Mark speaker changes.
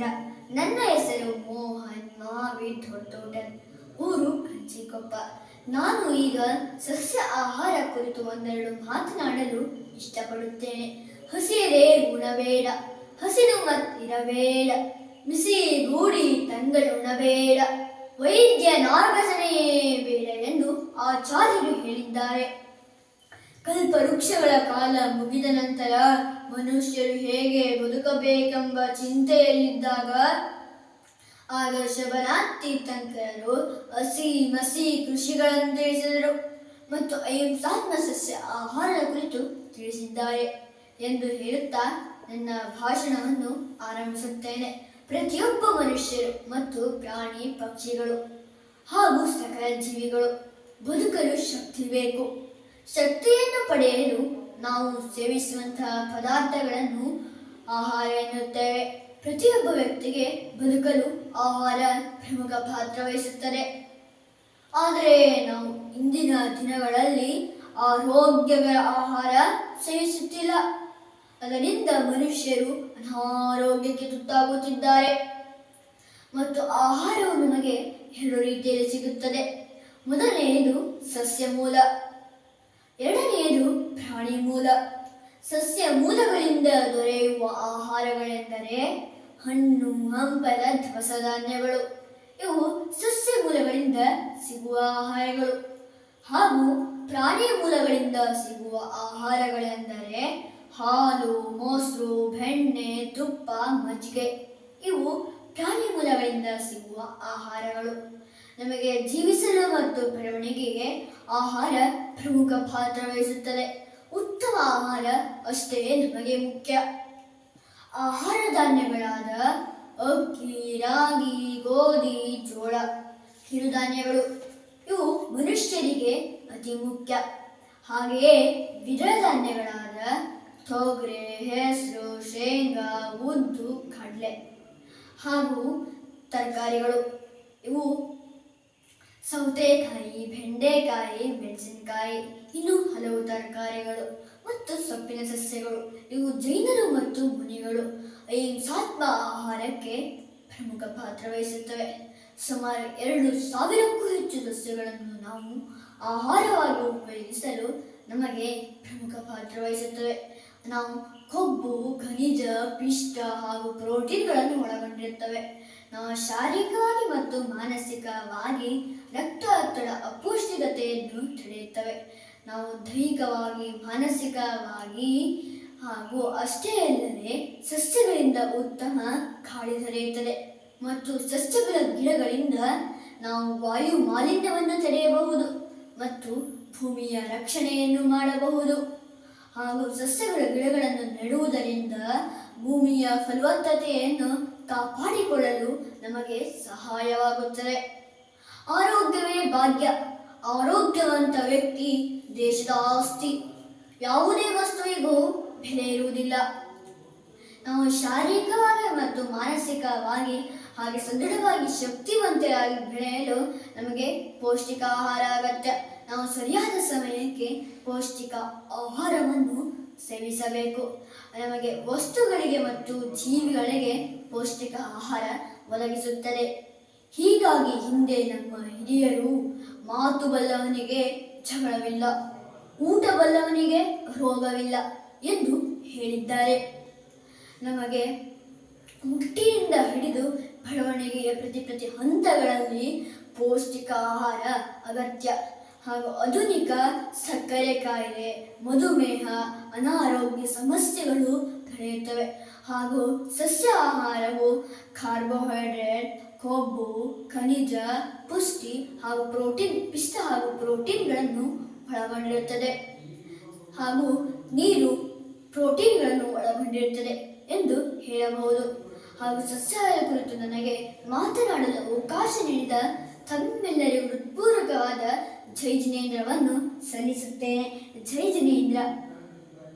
Speaker 1: ಜೈಜಿನೇಂದ್ರ ನನ್ನ ಹೆಸರು ಮೋಹನ್ ಮಾವಿ ದೊಡ್ಡೋಟನ್. ಊರು ಕಂಚಿಕೊಪ್ಪ. ನಾನು ಈಗ ಸಸ್ಯ ಆಹಾರ ಕುರಿತು ಒಂದೆರಡು ಮಾತನಾಡಲು ಇಷ್ಟಪಡುತ್ತೇನೆ. ಹಸಿರೇ ಉಣಬೇಡ, ಹಸಿರು ಮತ್ತಿರಬೇಡ ಬಿಸಿ ಗೂಡಿ ತಂಗಳುಣಬೇಡ ವೈದ್ಯ ನಾರ್ಗಸನೆಯೇ ಬೇಡ ಎಂದು ಆಚಾರ್ಯರು ಹೇಳಿದ್ದಾರೆ. ಕಲ್ಪವೃಕ್ಷಗಳ ಕಾಲ ಮುಗಿದ ನಂತರ ಮನುಷ್ಯರು ಹೇಗೆ ಬದುಕಬೇಕೆಂಬ ಚಿಂತೆಯಲ್ಲಿದ್ದಾಗ ಆಗ ಶಬನಾಥ್ ತೀರ್ಥಂಕರರು ಹಸಿ ಮಸಿ ಕೃಷಿಗಳನ್ನು ತಿಳಿಸಿದರು ಮತ್ತು ಅಹಿಂಸಾತ್ಮ ಸಸ್ಯ ಆಹಾರದ ಕುರಿತು ತಿಳಿಸಿದ್ದಾರೆ ಎಂದು ಹೇಳುತ್ತಾ ನನ್ನ ಭಾಷಣವನ್ನು ಆರಂಭಿಸುತ್ತೇನೆ. ಪ್ರತಿಯೊಬ್ಬ ಮನುಷ್ಯರು ಮತ್ತು ಪ್ರಾಣಿ ಪಕ್ಷಿಗಳು ಹಾಗೂ ಸಕಲ ಜೀವಿಗಳು ಬದುಕಲು ಶಕ್ತಿ ಬೇಕು. ಶಕ್ತಿಯನ್ನು ಪಡೆಯಲು ನಾವು ಸೇವಿಸುವಂತಹ ಪದಾರ್ಥಗಳನ್ನು ಆಹಾರ ಎನ್ನುತ್ತೇವೆ. ಪ್ರತಿಯೊಬ್ಬ ವ್ಯಕ್ತಿಗೆ ಬದುಕಲು ಆಹಾರ ಪ್ರಮುಖ ಪಾತ್ರ ವಹಿಸುತ್ತದೆ. ಆದರೆ ನಾವು ಇಂದಿನ ದಿನಗಳಲ್ಲಿ ಆರೋಗ್ಯಕರ ಆಹಾರ ಸೇವಿಸುತ್ತಿಲ್ಲ. ಅದರಿಂದ ಮನುಷ್ಯರು ಅನಾರೋಗ್ಯಕ್ಕೆ ತುತ್ತಾಗುತ್ತಿದ್ದಾರೆ. ಮತ್ತು ಆಹಾರವು ನಮಗೆ ಎರಡು ರೀತಿಯಲ್ಲಿ ಸಿಗುತ್ತದೆ. ಮೊದಲನೆಯದು ಸಸ್ಯ ಮೂಲ ಎರಡನೆಯದು ಪ್ರಾಣಿ ಮೂಲ ಸಸ್ಯ ಮೂಲಗಳಿಂದ ದೊರೆಯುವ ಆಹಾರಗಳೆಂದರೆ ಹಣ್ಣು, ಹಂಪಲ ದವಸ ಧಾನ್ಯಗಳು ಇವು ಸಸ್ಯ ಮೂಲಗಳಿಂದ ಸಿಗುವ ಆಹಾರಗಳು. ಹಾಗೂ ಪ್ರಾಣಿ ಮೂಲಗಳಿಂದ ಸಿಗುವ ಆಹಾರಗಳೆಂದರೆ ಹಾಲು, ಮೊಸರು, ಬೆಣ್ಣೆ, ತುಪ್ಪ, ಮಜ್ಜಿಗೆ. ಇವು ಪ್ರಾಣಿ ಮೂಲಗಳಿಂದ ಸಿಗುವ ಆಹಾರಗಳು. ನಮಗೆ ಜೀವಿಸಲು ಮತ್ತು ಬೆಳವಣಿಗೆಗೆ ಆಹಾರ ಪ್ರಮುಖ ಪಾತ್ರ ವಹಿಸುತ್ತದೆ. ಉತ್ತಮ ಆಹಾರ ಅಷ್ಟೇ ನಮಗೆ ಮುಖ್ಯ. ಆಹಾರ ಧಾನ್ಯಗಳಾದ ಅಕ್ಕಿ, ರಾಗಿ, ಗೋಧಿ, ಜೋಳ ಕಿರುಧಾನ್ಯಗಳು ಇವು ಮನುಷ್ಯರಿಗೆ ಅತಿ ಮುಖ್ಯ. ಹಾಗೆಯೇ ದ್ವಿದಳ ಧಾನ್ಯಗಳಾದ ತೊಗರೆ, ಹೆಸರು, ಶೇಂಗಾ, ಉದ್ದು, ಕಡಲೆ ಹಾಗೂ ತರಕಾರಿಗಳು. ಇವು ಸೌತೆಕಾಯಿ, ಬೆಂಡೆಕಾಯಿ, ಮೆಣಸಿನಕಾಯಿ, ಇನ್ನು ಹಲವು ತರಕಾರಿಗಳು ಮತ್ತು ಸೊಪ್ಪಿನ ಸಸ್ಯಗಳು. ಇವು ಜೈನರು ಮತ್ತು ಮುನಿಗಳು. ಅಹಿಂಸಾತ್ಮ ಆಹಾರಕ್ಕೆ ಪ್ರಮುಖ ಪಾತ್ರ ವಹಿಸುತ್ತವೆ. ಸುಮಾರು ಎರಡು ಸಾವಿರಕ್ಕೂ ಹೆಚ್ಚು ಸಸ್ಯಗಳನ್ನು ನಾವು ಆಹಾರವಾಗಿ ಉಪಯೋಗಿಸಲು ನಮಗೆ ಪ್ರಮುಖ ಪಾತ್ರ ವಹಿಸುತ್ತವೆ. ನಾವು ಕೊಬ್ಬು, ಖನಿಜ, ಪಿಷ್ಟ ಹಾಗೂ ಪ್ರೋಟೀನ್ಗಳನ್ನು ಒಳಗೊಂಡಿರುತ್ತವೆ. ನಾವು ಶಾರೀರಿಕವಾಗಿ ಮತ್ತು ಮಾನಸಿಕವಾಗಿ ರಕ್ತ ಒತ್ತಡ ಅಪೌಷ್ಟಿಕತೆಯನ್ನು ತಡೆಯುತ್ತವೆ. ನಾವು ದೈಹಿಕವಾಗಿ, ಮಾನಸಿಕವಾಗಿ ಹಾಗೂ ಅಷ್ಟೇ ಅಲ್ಲದೆ ಸಸ್ಯಗಳಿಂದ ಉತ್ತಮ ಗಾಳಿ ದೊರೆಯುತ್ತದೆ. ಮತ್ತು ಸಸ್ಯಗಳ ಗಿಡಗಳಿಂದ ನಾವು ವಾಯು ಮಾಲಿನ್ಯವನ್ನು ತಡೆಯಬಹುದು ಮತ್ತು ಭೂಮಿಯ ರಕ್ಷಣೆಯನ್ನು ಮಾಡಬಹುದು. ಹಾಗೂ ಸಸ್ಯಗಳ ಗಿಡಗಳನ್ನು ನೆಡುವುದರಿಂದ ಭೂಮಿಯ ಫಲವತ್ತತೆಯನ್ನು ಕಾಪಾಡಿಕೊಳ್ಳಲು ನಮಗೆ ಸಹಾಯವಾಗುತ್ತದೆ. ಆರೋಗ್ಯವೇ ಭಾಗ್ಯ. ಆರೋಗ್ಯವಂತ ವ್ಯಕ್ತಿ ದೇಶದ ಆಸ್ತಿ. ಯಾವುದೇ ವಸ್ತುವಿಗೂ ಬೆಲೆ ಇರುವುದಿಲ್ಲ. ನಾವು ಶಾರೀರಿಕವಾಗಿ ಮತ್ತು ಮಾನಸಿಕವಾಗಿ ಹಾಗೆ ಸದೃಢವಾಗಿ ಶಕ್ತಿವಂತರಾಗಿ ಬೆಳೆಯಲು ನಮಗೆ ಪೌಷ್ಟಿಕ ಆಹಾರ ಅಗತ್ಯ. ನಾವು ಸರಿಯಾದ ಸಮಯಕ್ಕೆ ಪೌಷ್ಟಿಕ ಆಹಾರವನ್ನು ಸೇವಿಸಬೇಕು. ನಮಗೆ ವಸ್ತುಗಳಿಗೆ ಮತ್ತು ಜೀವಿಗಳಿಗೆ ಪೌಷ್ಟಿಕ ಆಹಾರ ಒದಗಿಸುತ್ತದೆ. ಹೀಗಾಗಿ ಹಿಂದೆ ನಮ್ಮ ಹಿರಿಯರು ಮಾತು ಬಲ್ಲವನಿಗೆ ಜಗಳವಿಲ್ಲ, ಊಟ ಬಲ್ಲವನಿಗೆ ರೋಗವಿಲ್ಲ ಎಂದು ಹೇಳಿದ್ದಾರೆ. ನಮಗೆ ಹುಟ್ಟಿಯಿಂದ ಹಿಡಿದು ಬೆಳವಣಿಗೆಯ ಪ್ರತಿ ಪ್ರತಿ ಹಂತಗಳಲ್ಲಿ ಪೌಷ್ಟಿಕ ಆಹಾರ ಅಗತ್ಯ. ಹಾಗೂ ಆಧುನಿಕ ಸಕ್ಕರೆ ಕಾಯಿಲೆ, ಮಧುಮೇಹ, ಅನಾರೋಗ್ಯ ಸಮಸ್ಯೆಗಳು ತಡೆಯುತ್ತವೆ. ಹಾಗೂ ಸಸ್ಯ ಆಹಾರವು ಕಾರ್ಬೋಹೈಡ್ರೇಟ್, ಕೊಬ್ಬು, ಖನಿಜ, ಪುಷ್ಟಿ ಹಾಗೂ ಪ್ರೋಟೀನ್, ಪಿಷ್ಟ ಹಾಗೂ ಪ್ರೋಟೀನ್ಗಳನ್ನು ಒಳಗೊಂಡಿರುತ್ತದೆ. ಹಾಗೂ ನೀರು ಪ್ರೋಟೀನ್ಗಳನ್ನು ಒಳಗೊಂಡಿರುತ್ತದೆ ಎಂದು ಹೇಳಬಹುದು. ಹಾಗೂ ಸಸ್ಯಾಹಾರ ಕುರಿತು ನನಗೆ ಮಾತನಾಡಲು ಅವಕಾಶ ನೀಡಿದ ತಮ್ಮೆಲ್ಲರಿಗೂ ಹೃತ್ಪೂರ್ವಕವಾದ ಜೈ ಜಿನೇಂದ್ರವನ್ನು ಸಲ್ಲಿಸುತ್ತೇನೆ. ಜೈ ಜಿನೇಂದ್ರ.